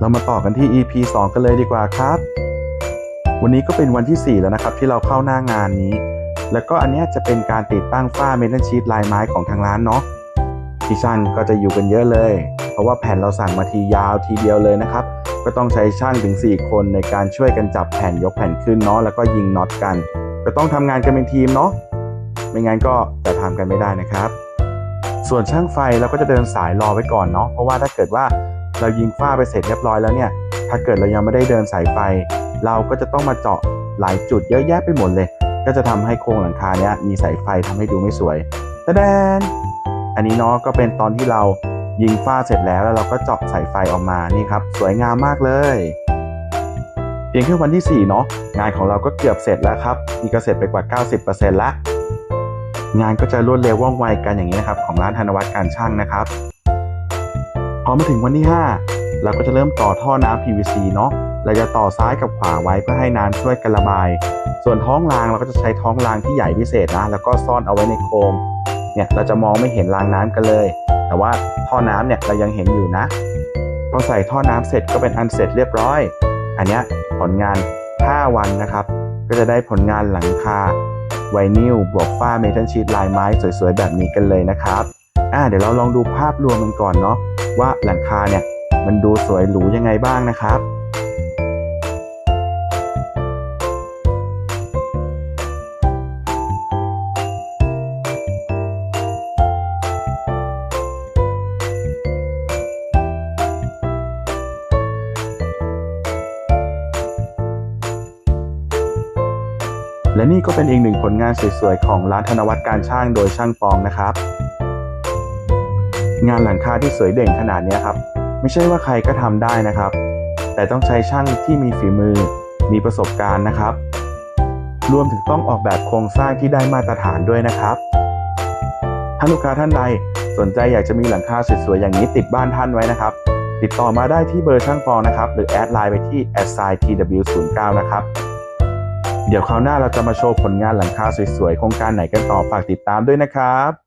เรามาต่อกันที่ EP 2 กันเลยดีกว่าครับ วันนี้ก็เป็นวันที่ 4 แล้วนะครับ ที่เราเข้าหน้างานนี้ แล้วก็อันนี้จะเป็นการติดตั้งฝ้าเมทัลชีตลายไม้ของทางร้านเนาะที่ช่างก็จะอยู่กันเยอะเลย เพราะว่าแผ่นเราสั่งมาทียาวทีเดียวเลยนะครับ ก็ต้องใช้ช่างถึง 4 คนในการช่วยกันจับแผ่นยกแผ่นขึ้นเนาะแล้วก็ยิงน็อตกัน ก็ต้องทำงานกันเป็นทีมเนาะไม่งั้นก็จะทำกันไม่ได้นะครับ ส่วนช่างไฟเราก็จะเดินสายรอไว้ก่อนเนาะเพราะว่าถ้าเกิดว่า เรายิงฝ้าไปเสร็จเรียบร้อยแล้วเนี่ย ถ้าเกิดเรายังไม่ได้เดินสายไฟ เราก็จะต้องมาเจาะหลายจุดเยอะแยะไปหมดเลย ก็จะทำให้โครงหลังคาเนี้ยมีสายไฟทำให้ดูไม่สวยตะแดนอันนี้เนาะก็เป็นตอนที่เรายิงฝ้าเสร็จแล้วแล้วเราก็เจาะสายไฟออกมานี่ครับ สวยงามมากเลยเพียงแค่วันที่4เนาะงานของเราก็เกือบเสร็จแล้วครับนี่ก็เสร็จไปกว่า 90%ละงานก็จะรวดเร็วว่องไวกันอย่างนี้นะครับของร้านธนวัฒน์การช่างนะครับ พอมาถึงวันที่ 5 เราก็จะเริ่มต่อท่อน้ำ PVC เนาะเราจะต่อซ้ายกับขวาไว้เพื่อให้น้ำช่วยกันระบาย ส่วนท้องรางเราก็จะใช้ท้องรางที่ใหญ่พิเศษนะ แล้วก็ซ่อนเอาไว้ในโครงเนี่ยเราจะมองไม่เห็นรางน้ำกันเลย แต่ว่าท่อน้ำเนี่ยเรายังเห็นอยู่นะพอใส่ท่อน้ำเสร็จก็เป็นอันเสร็จเรียบร้อย อันนี้ผลงาน 5 วันนะครับ ก็จะได้ผลงานหลังคาไวนิลบวกฝ้าเมทัลชีตลายไม้สวยๆแบบนี้กันเลยนะครับ อ่าเดี๋ยวเราลองดูภาพรวมกันก่อนเนาะว่าหลังคาเนี่ยมันดูสวยหรูยังไงบ้างนะครับและนี่ก็เป็นอีกหนึ่งผลงานสวยๆของร้านธนวัฒน์การช่างโดยช่างปองนะครับ งานหลังคาที่สวยเด่นขนาดนี้ครับ ไม่ใช่ว่าใครก็ทำได้นะครับ แต่ต้องใช้ช่างที่มีฝีมือ มีประสบการณ์นะครับ รวมถึงต้องออกแบบโครงสร้างที่ได้มาตรฐานด้วยนะครับถ้าลูกค้าท่านใดสนใจอยากจะมีหลังคาสวยๆอย่างนี้ติดบ้านท่านไว้นะครับ ติดต่อมาได้ที่เบอร์ช่างปองนะครับ หรือแอดไลน์ไปที่ sitw09 นะครับเดี๋ยวคราวหน้าเราจะมาโชว์ผลงานหลังคาสวยๆโครงการไหนกันต่อฝากติดตามด้วยนะครับ